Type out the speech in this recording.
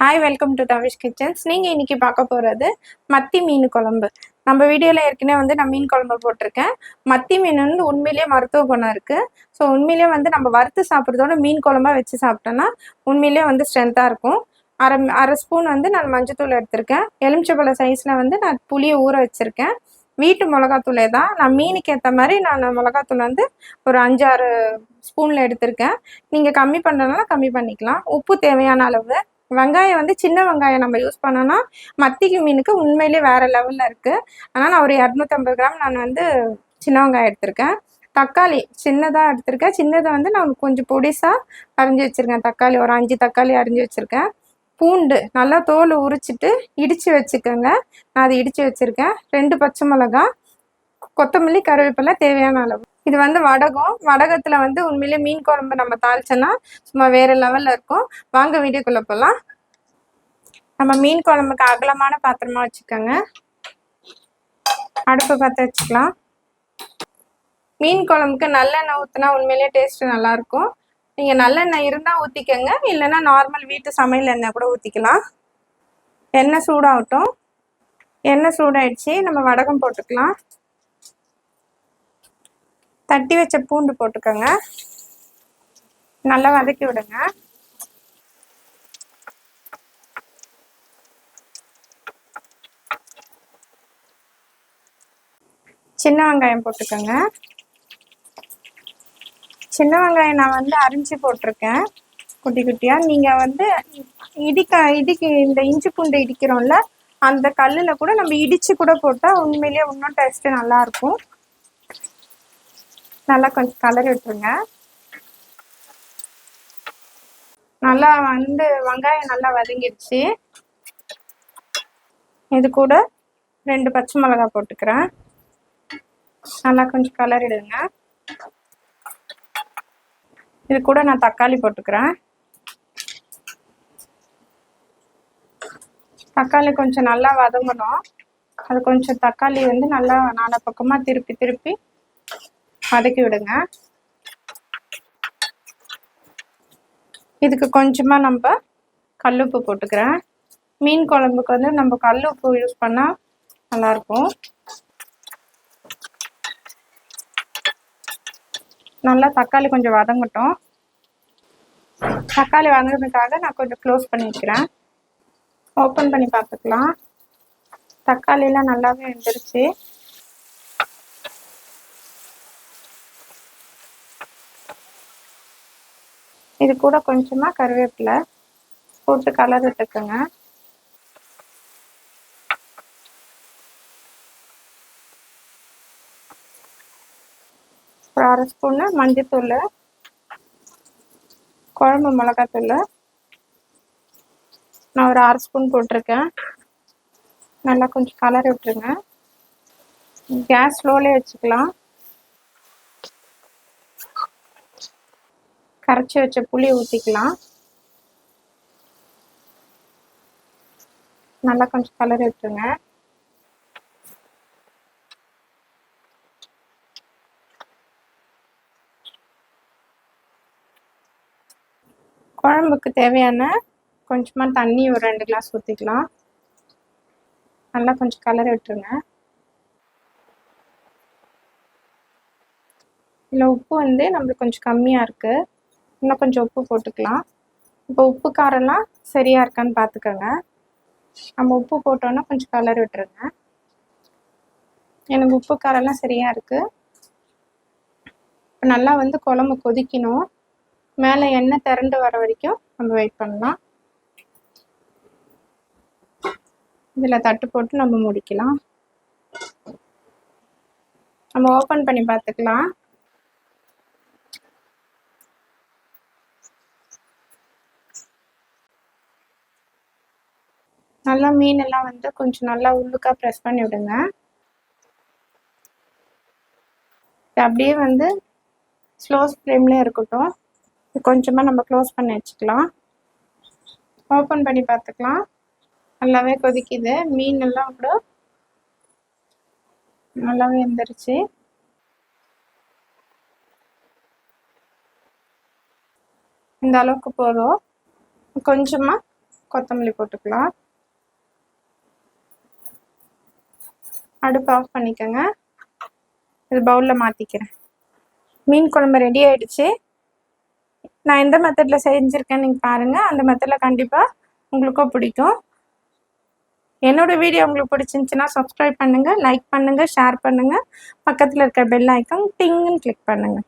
Hi welcome to Tavish kitchens நீங்கள் இன்னைக்கு பார்க்க போகிறது மத்தி மீன் குழம்பு. நம்ம வீடியோவில் ஏற்கனவே வந்து நான் மீன் குழம்பு போட்டிருக்கேன். மத்தி மீன் வந்து உண்மையிலேயே மருத்துவ குணம் இருக்குது ஸோ உண்மையிலேயே வந்து நம்ம வறுத்து சாப்பிட்றதோட மீன் குழம்பாக வச்சு சாப்பிட்டோன்னா உண்மையிலேயே வந்து ஸ்ட்ரென்த்தாக இருக்கும். அரை அரை ஸ்பூன் வந்து நான் மஞ்சத்தூள் எடுத்திருக்கேன். எலுமிச்சப்பழ சைஸில் வந்து நான் புளியை ஊற வச்சுருக்கேன். வீட்டு மிளகாத்தூளே தான். நான் மீனுக்கு ஏற்ற மாதிரி நான் மிளகாத்தூள் வந்து ஒரு அஞ்சாறு ஸ்பூனில் எடுத்திருக்கேன். நீங்கள் கம்மி பண்ணுறதுனால கம்மி பண்ணிக்கலாம். உப்பு தேவையான அளவு வெங்காயம் வந்து சின்ன வெங்காயம் நம்ம யூஸ் பண்ணோன்னா மத்திக்கு மீனுக்கு உண்மையிலேயே வேறு லெவலில் இருக்குது ஆனால் நான் ஒரு இரநூத்தம்பது கிராம் நான் வந்து சின்ன வெங்காயம் எடுத்திருக்கேன். தக்காளி சின்னதாக எடுத்திருக்கேன். சின்னதை வந்து நான் கொஞ்சம் பொடிசாக அரிஞ்சு வச்சுருக்கேன். தக்காளி ஒரு அஞ்சு தக்காளி அரிஞ்சு வச்சுருக்கேன். பூண்டு நல்லா தோல் உரிச்சிட்டு இடித்து வச்சுக்கோங்க. நான் அதை இடித்து வச்சுருக்கேன். ரெண்டு பச்சை மிளகா கொத்தமல்லி கருவேப்பிலை தேவையான அளவு. இது வந்து வடகம். வடகத்தில் வந்து உண்மையிலே மீன் குழம்பு நம்ம தாளிச்சோன்னா சும்மா வேறு லெவலில் இருக்கும். வாங்க வீடியோக்குள்ளே போகலாம் நம்ம மீன் குழம்புக்கு அகலமான பாத்திரமா வச்சுக்கோங்க. அடுப்பு பார்த்து வச்சுக்கலாம். மீன் குழம்புக்கு நல்லெண்ணெய் ஊற்றினா உண்மையிலேயே டேஸ்ட்டு நல்லாயிருக்கும். நீங்கள் நல்லெண்ணெய் இருந்தால் ஊற்றிக்கோங்க இல்லைன்னா நார்மல் வீட்டு சமையல் எண்ணெய் கூட ஊற்றிக்கலாம் எண்ணெய் சூடாகட்டும். எண்ணெய் சூடாயிடுச்சு. நம்ம வடகம் போட்டுக்கலாம். தட்டி வச்ச பூண்டு போட்டுக்கோங்க. நல்லா வதக்கி விடுங்க. சின்ன வெங்காயம் போட்டுக்கோங்க. சின்ன வெங்காயம் நான் வந்து அரிஞ்சு போட்டிருக்கேன். குட்டி குட்டியாக நீங்கள் வந்து இடிக்க இடிக்க இந்த இஞ்சி பூண்டு இடிக்கிறோம்ல அந்த கல்லில் கூட நம்ம இடித்து கூட போட்டால் உண்மையிலேயே இன்னும் டேஸ்ட்டு நல்லாயிருக்கும் நல்லா கொஞ்சம் கலர் விட்டுருங்க. நல்லா வந்து வெங்காயம் நல்லா வதங்கிடுச்சு. இது கூட ரெண்டு பச்சை மிளகா போட்டுக்கிறேன். நல்லா கொஞ்சம் கலர் இடுங்க இது கூட நான் தக்காளி போட்டுக்கிறேன். தக்காளி கொஞ்சம் நல்லா வதங்கணும். அது கொஞ்சம் தக்காளி வந்து நல்லா நாலு பக்கமாக திருப்பி திருப்பி வதக்கி விடுங்க. இதுக்கு கொஞ்சமாக நம்ம கல்லுப்பு போட்டுக்கிறேன். மீன் குழம்புக்கு வந்து நம்ம கல்லுப்பு யூஸ் பண்ணால் நல்லாயிருக்கும் நல்லா தக்காளி கொஞ்சம் வதங்கட்டும். தக்காளி வதங்கிறதுக்காக நான் கொஞ்சம் க்ளோஸ் பண்ணி வைக்கிறேன். ஓப்பன் பண்ணி பார்த்துக்கலாம். தக்காளிலாம் நல்லாவே வெந்துருச்சு. இது கூட கொஞ்சமாக கருவேப்பிலை போட்டு கலர் விட்டுக்குங்க ஒரு அரை ஸ்பூனு மஞ்சத்தூள் குழம்பு மிளகாத்தூள். நான் ஒரு அரை ஸ்பூன் போட்டிருக்கேன். நல்லா கொஞ்சம் கலர் விட்டுருங்க. கேஸ் ஸ்லோலே வச்சுக்கலாம். கரைச்சி வச்ச புளி ஊற்றிக்கலாம் நல்லா கொஞ்சம் கலர் விட்டுருங்க. குழம்புக்கு தேவையான கொஞ்சமாக தண்ணி ஒரு ரெண்டு கிளாஸ் ஊற்றிக்கலாம் நல்லா கொஞ்சம் கலர் விட்டுருங்க. இல்லை உப்பு வந்து நம்மளுக்கு கொஞ்சம் கம்மியாக இருக்குது இன்னும் கொஞ்சம் உப்பு போட்டுக்கலாம். இப்போ உப்பு காரம்லாம் சரியாக இருக்கான்னு பார்த்துக்கோங்க நம்ம உப்பு போட்டோன்னா கொஞ்சம் கலர் விட்டுருங்க. எனக்கு உப்பு காரம்லாம் சரியாக இருக்குது இப்போ நல்லா வந்து குழம்பு கொதிக்கணும். மேலே எண்ணெய் திரண்டு வர வரைக்கும் நம்ம வெயிட் பண்ணலாம். இதில் தட்டு போட்டு நம்ம முடிக்கலாம். நம்ம ஓப்பன் பண்ணி பார்த்துக்கலாம். நல்லா மீன் எல்லாம் வந்து கொஞ்சம் நல்லா உள்ளுக்கா ப்ரெஸ் பண்ணி விடுங்க. அப்படியே வந்து ஸ்லோ ஃப்ளேம்லேயே இருக்கட்டும். கொஞ்சமாக நம்ம க்ளோஸ் பண்ணி வச்சுக்கலாம். ஓப்பன் பண்ணி பார்த்துக்கலாம். நல்லாவே கொதிக்குது. மீன் எல்லாம் கூட நல்லாவே எந்திரிச்சு இந்த அளவுக்கு போதும். கொஞ்சமாக கொத்தமல்லி போட்டுக்கலாம். அடுப்பு ஆஃப் பண்ணிக்கோங்க. இது பவுலில் மாற்றிக்கிறேன் மீன் குழம்பு ரெடி ஆயிடுச்சு. நான் எந்த மெத்தடில் செஞ்சுருக்கேன் நீங்கள் பாருங்கள் அந்த மெத்தடில் கண்டிப்பாக உங்களுக்கும் பிடிக்கும். என்னோடய வீடியோ உங்களுக்கு பிடிச்சிருந்துச்சின்னா சப்ஸ்கிரைப் பண்ணுங்கள் லைக் பண்ணுங்கள் ஷேர் பண்ணுங்கள் பக்கத்தில் இருக்க பெல் ஐக்கான் டிங்குன்னு கிளிக் பண்ணுங்கள்